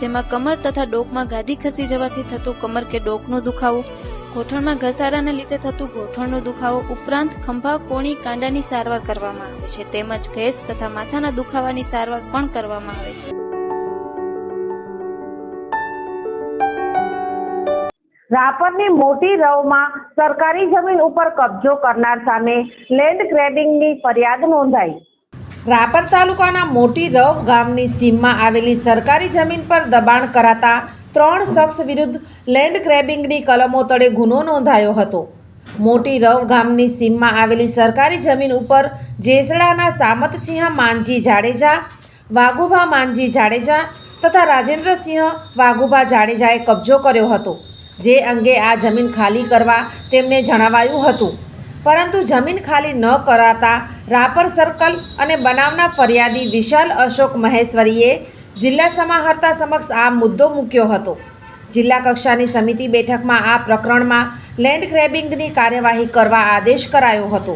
જેમાં કમર તથા ડોકમાં ગાદી ખસી જવાથી થતું કમર કે ડોકનો દુખાવો, ગોઠણમાં ઘસારાને લીધે થતું ગોઠણનો દુખાવો ઉપરાંત ખંભા, કોણી, કાંડાની સારવાર કરવામાં આવે છે. તેમજ ગેસ તથા માથાના દુખાવાની સારવાર પણ કરવામાં આવે છે. રાપરની મોટી રવમાં સરકારી જમીન ઉપર કબજો કરનાર સામે લેન્ડ ગ્રેડિંગની ફરિયાદ નોંધાઈ. રાપર તાલુકાના મોટી રવ ગામની સીમમાં આવેલી સરકારી જમીન પર દબાણ કરાતા ત્રણ શખ્સ વિરુદ્ધ લેન્ડ ગ્રેબિંગની કલમો તળે ગુનો નોંધાયો હતો. મોટી રવ ગામની સીમમાં આવેલી સરકારી જમીન ઉપર જેસડાના સામતસિંહ માનજી જાડેજા, વાઘુભા માનજી જાડેજા તથા રાજેન્દ્રસિંહ વાઘુભા જાડેજાએ કબજો કર્યો હતો. જે અંગે આ જમીન ખાલી કરવા તેમને જણાવાયું હતું. પરંતુ જમીન ખાલી ન કરાતા રાપર સર્કલ અને બનાવના ફરિયાદી વિશાલ અશોક મહેશ્વરીએ જિલ્લા સમાહર્તા સમક્ષ આ મુદ્દો મૂક્યો હતો. જિલ્લા કક્ષાની સમિતિ બેઠકમાં આ પ્રકરણમાં લેન્ડ ગ્રેબિંગની કાર્યવાહી કરવા આદેશ કરાયો હતો,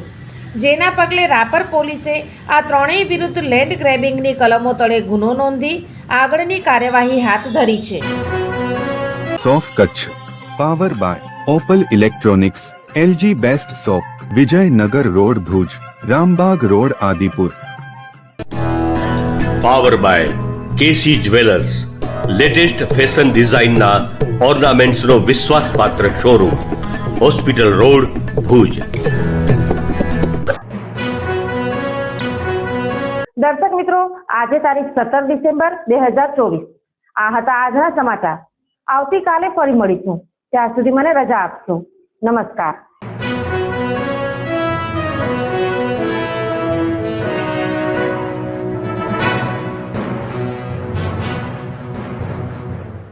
જેના પગલે રાપર પોલીસે આ ત્રણેય વિરુદ્ધ લેન્ડ ગ્રેબિંગની કલમો તળે ગુનો નોંધી આગળની કાર્યવાહી હાથ ધરી છે. સોફ Kutch, power by Opal electronics LG best shop Vijaynagar road Bhuj Rambag road Adipur power by KC jewellers latest fashion ડિઝાઇનના ઓર્નામેન્ટ્સનો વિશ્વાસપાત્ર શોરૂમ હોસ્પિટલ રોડ ભુજ દર્શક મિત્રો આજે તારીખ સત્તર ડિસેમ્બર બે હજાર ચોવીસ. આ હતા આજના સમાચાર. આવતીકાલે ફરી મળીશું. ત્યાં સુધી મને રજા આપશો. નમસ્કાર.